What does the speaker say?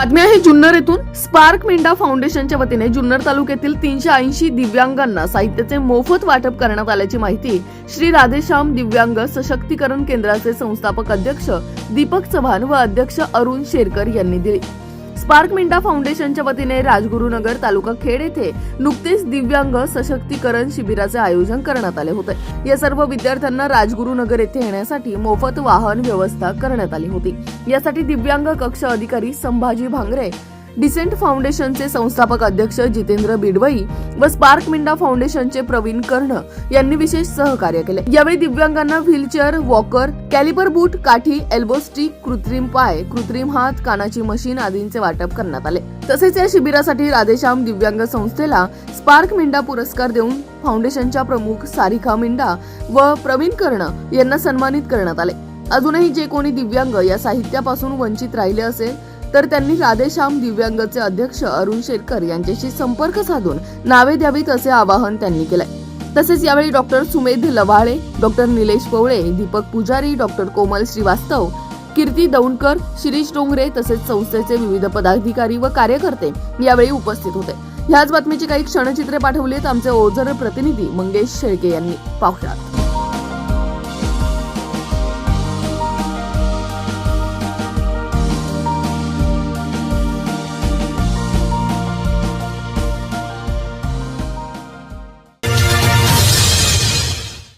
बातमी आहे जुन्नर येथून. स्पार्क मेंडा फाउंडेशनच्या वतीने जुन्नर तालुक्यातील तीनशे ऐंशी दिव्यांगांना साहित्याचे मोफत वाटप करण्यात आल्याची माहिती श्री राधेश्याम दिव्यांग सशक्तीकरण केंद्राचे संस्थापक अध्यक्ष दीपक चव्हाण व अध्यक्ष अरुण शेरकर यांनी दिली. स्पार्क मिंडा फाउंडेशनच्या वतीने राजगुरुनगर तालुका खेड येथे नुकतेच दिव्यांग सशक्तीकरण शिबिराचे आयोजन करण्यात आले होते. या सर्व विद्यार्थ्यांना राजगुरुनगर येथे येण्यासाठी मोफत वाहन व्यवस्था करण्यात आली होती. यासाठी दिव्यांग कक्ष अधिकारी संभाजी भांगरे डिसेंट फाउंडेशनचे संस्थापक अध्यक्ष जितेंद्र बिडवई व स्पार्क मिंडा फाउंडेशनचे प्रवीण कर्ण यांनी विशेष सहकार्य केले. यावेळी दिव्यांगांना व्हीलचेअर वॉकर कॅलिपर बूट काठी एल्बो स्टिक कृत्रिम पाय कृत्रिम हात कानाची मशीन आदींचे वाटप करण्यात आले. तसेच या शिबिरासाठी राधेश्याम दिव्यांग संस्थेला स्पार्क मिंडा पुरस्कार देऊन फाउंडेशनच्या प्रमुख सारिका मिंडा व प्रवीण कर्ण यांना सन्मानित करण्यात आले. अजूनही जे कोणी दिव्यांग या साहित्यापासून वंचित राहिले असेल तर त्यांनी राधेश्याम दिव्यांगचे अध्यक्ष अरुण शेरकर यांच्याशी संपर्क साधून नावे द्यावीत असे आवाहन त्यांनी केलंय. तसेच यावेळी doctor Sumedh Lavale doctor Nilesh Pawale Deepak Pujari doctor Komal Shrivastava Kirti Daundkar Shirish Dongre तसेच संस्थेचे विविध पदाधिकारी व कार्यकर्ते यावेळी उपस्थित होते. ह्याच बातमीची काही क्षणचित्रे पाठवलीत आमचे ओझर प्रतिनिधी मंगेश शेळके यांनी. पाहुयात.